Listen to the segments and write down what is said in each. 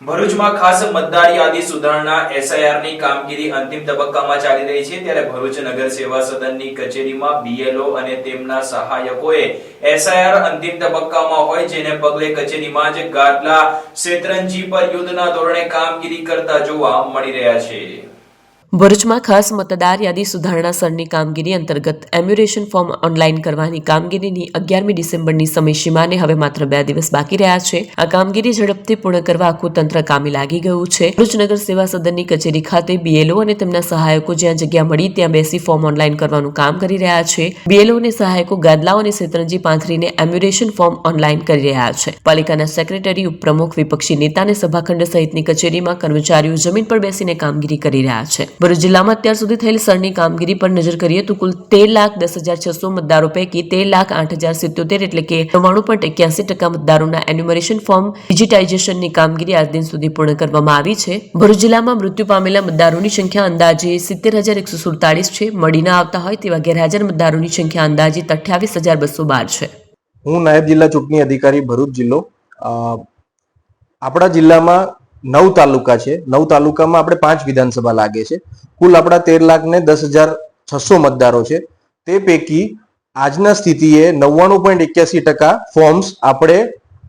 ભરૂચમાં ખાસ મતદાર યાદી સુધારણા એસઆઈઆરની કામગીરી અંતિમ તબક્કામાં ચાલી રહી છે. ત્યારે ભરૂચ નગર સેવા સદનની કચેરીમાં બીએલઓ અને તેમના સહાયકોએ એસઆઈઆર અંતિમ તબક્કામાં હોય જેને પગલે કચેરીમાં જ ગાદલા શેતરંજી પર યુદ્ધના ધોરણે કામગીરી કરતા જોવા મળી રહ્યા છે. ભરૂચમાં ખાસ મતદાર યાદી સુધારણા સરની કામગીરી અંતર્ગત એમ્યુરેશન ફોર્મ ઓનલાઈન કરવાની કામગીરીની અગિયારમી ડિસેમ્બરની સમયસીમાને હવે માત્ર બે દિવસ બાકી રહ્યા છે. આ કામગીરી ઝડપથી પૂર્ણ કરવા આખું તંત્ર કામે લાગી ગયું છે. ભરૂચ નગર સેવા સદનની કચેરી ખાતે બીએલઓ અને તેમના સહાયકો જ્યાં જગ્યા મળી ત્યાં બેસી ફોર્મ ઓનલાઈન કરવાનું કામ કરી રહ્યા છે. બીએલઓ અને સહાયકો ગાદલાઓ અને શેતરંજી પાંથરીને એમ્યુરેશન ફોર્મ ઓનલાઈન કરી રહ્યા છે. પાલિકાના સેક્રેટરી, ઉપપ્રમુખ, વિપક્ષી નેતા અને સભાખંડ સહિતની કચેરીમાં કર્મચારીઓ જમીન પર બેસીને કામગીરી કરી રહ્યા છે. ભરૂચ જિલ્લામાં અત્યાર સુધી થયેલ સરની કામગીરી પર નજર કરીએ તો કુલ તેર લાખ દસ હજાર છસો મતદારો પૈકી તેર લાખ આઠ હજાર સિત્યોતેર એટલે કે નવ્વાણું પોઈન્ટ એક્યાસી ટકા મતદારોના એન્યુમરેશન ફોર્મ ડિજિટાઇઝેશનની કામગીરી આજ દિન સુધી પૂર્ણ કરવામાં આવી છે. ભરૂચ જિલ્લામાં મૃત્યુ પામેલા મતદારોની સંખ્યા અંદાજે સિત્તેર હજાર એકસો સુડતાલીસ છે. મળી ના આવતા હોય તેવા ગેરહાજર મતદારોની સંખ્યા અંદાજે અઠ્યાવીસ હજાર બસો બાર છે. હું નાયબ જિલ્લા ચૂંટણી અધિકારી ભરૂચ જિલ્લો. આપણા જિલ્લામાં નવ તાલુકા છે. નવ તાલુકામાં આપણે પાંચ વિધાનસભા લાગે છે. કુલ આપણા તેર લાખ ને દસ હજાર છસો મતદારો છે. તે પૈકી આજના સ્થિતિએ નવ્વાણું પોઈન્ટ એક્યાસી ટકા ફોર્મ્સ આપણે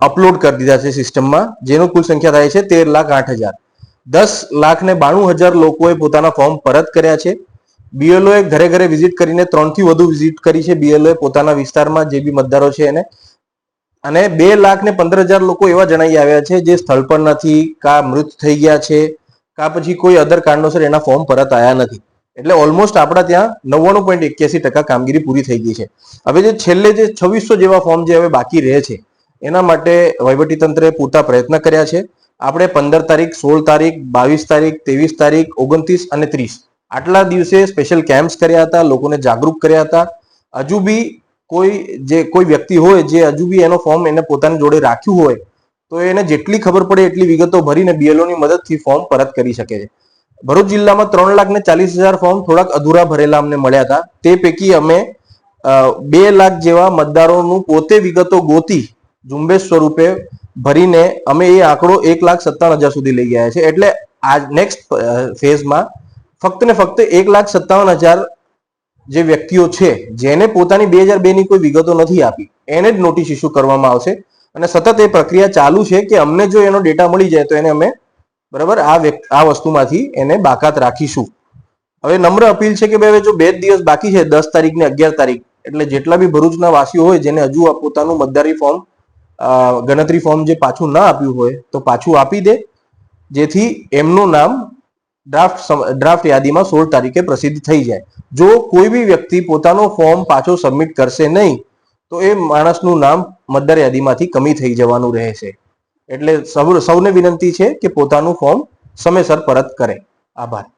અપલોડ કરી દીધા છે સિસ્ટમમાં, જેનો કુલ સંખ્યા થાય છે તેર લાખ આઠ હજાર. દસ લાખ ને બાણું હજાર લોકોએ પોતાના ફોર્મ પરત કર્યા છે. બીએલઓએ ઘરે ઘરે વિઝિટ કરીને ત્રણથી વધુ વિઝિટ કરી છે. બીએલઓએ પોતાના વિસ્તારમાં જે બી મતદારો છે એને અને બે લાખ ને પંદર હજાર લોકો એવા જણાઈ આવ્યા છે જે સ્થળ પર નથી, કા મૃત થઈ ગયા છે, કા પછી કોઈ અદર કારણોસર એના ફોર્મ પરત આવ્યા નથી. એટલે ઓલમોસ્ટ આપણા ત્યાં નવ્વાણું પોઈન્ટ એક્યાસી ટકા કામગીરી પૂરી થઈ ગઈ છે. હવે જે છેલ્લે જે છવ્વીસો જેવા ફોર્મ જે હવે બાકી રહે છે, એના માટે વહીવટીતંત્રે પૂરતા પ્રયત્ન કર્યા છે. આપણે પંદર તારીખ, સોળ તારીખ, બાવીસ તારીખ, ત્રેવીસ તારીખ, ઓગણત્રીસ અને ત્રીસ આટલા દિવસે સ્પેશિયલ કેમ્પ્સ કર્યા હતા, લોકોને જાગૃત કર્યા હતા. હજુ બી કોઈ જે કોઈ વ્યક્તિ હોય જે હજુ બી એનો ફોર્મ એને પોતાની જોડે રાખ્યું હોય, તો એને જેટલી ખબર પડે એટલી વિગતો ભરીને બીએલઓની મદદથી ફોર્મ પરત કરી શકે છે. ભરૂચ જિલ્લામાં ત્રણ લાખ ને ચાલીસ હજાર ફોર્મ થોડાક અધૂરા ભરેલા અમને મળ્યા હતા. તે પૈકી અમે બે લાખ જેવા મતદારોનું પોતે વિગતો ગોતી ઝુંબેશ સ્વરૂપે ભરીને અમે એ આંકડો એક લાખ સત્તાવન હજાર સુધી લઈ ગયા છે. એટલે આ નેક્સ્ટ ફેઝમાં ફક્ત ને ફક્ત એક લાખ સત્તાવન હજાર જે વ્યક્તિઓ છે, જેને પોતાની બે હજાર બે ની કોઈ વિગતો નથી આપી, એને જ નોટિસ ઇસ્યુ કરવામાં આવશે. અને સતત એ પ્રક્રિયા ચાલુ છે કે અમને જો એનો ડેટા મળી જાય તો એને અમે બરાબર આ આ વસ્તુમાંથી એને બાકાત રાખીશું. હવે નમ્ર અપીલ છે કે ભાઈ જો બે દિવસ બાકી છે, દસ તારીખ ને અગિયાર તારીખ, એટલે જેટલા બી ભરૂચના વાસીઓ હોય, જેને હજુ પોતાનું મતદારી ફોર્મ ગણતરી ફોર્મ જે પાછું ના આપ્યું હોય, તો પાછું આપી દે. જેથી એમનું નામ ડ્રાફ્ટ ડ્રાફ્ટ યાદીમાં સોળ તારીખે પ્રસિદ્ધ થઈ જાય. જો કોઈ બી વ્યક્તિ પોતાનો ફોર્મ પાછો સબમિટ કરશે નહીં, તો એ માણસનું નામ મતદાર યાદીમાંથી કમી થઈ જવાનું રહેશે. એટલે સૌ- સૌને વિનંતી છે કે પોતાનું ફોર્મ સમયસર પરત કરે. આભાર.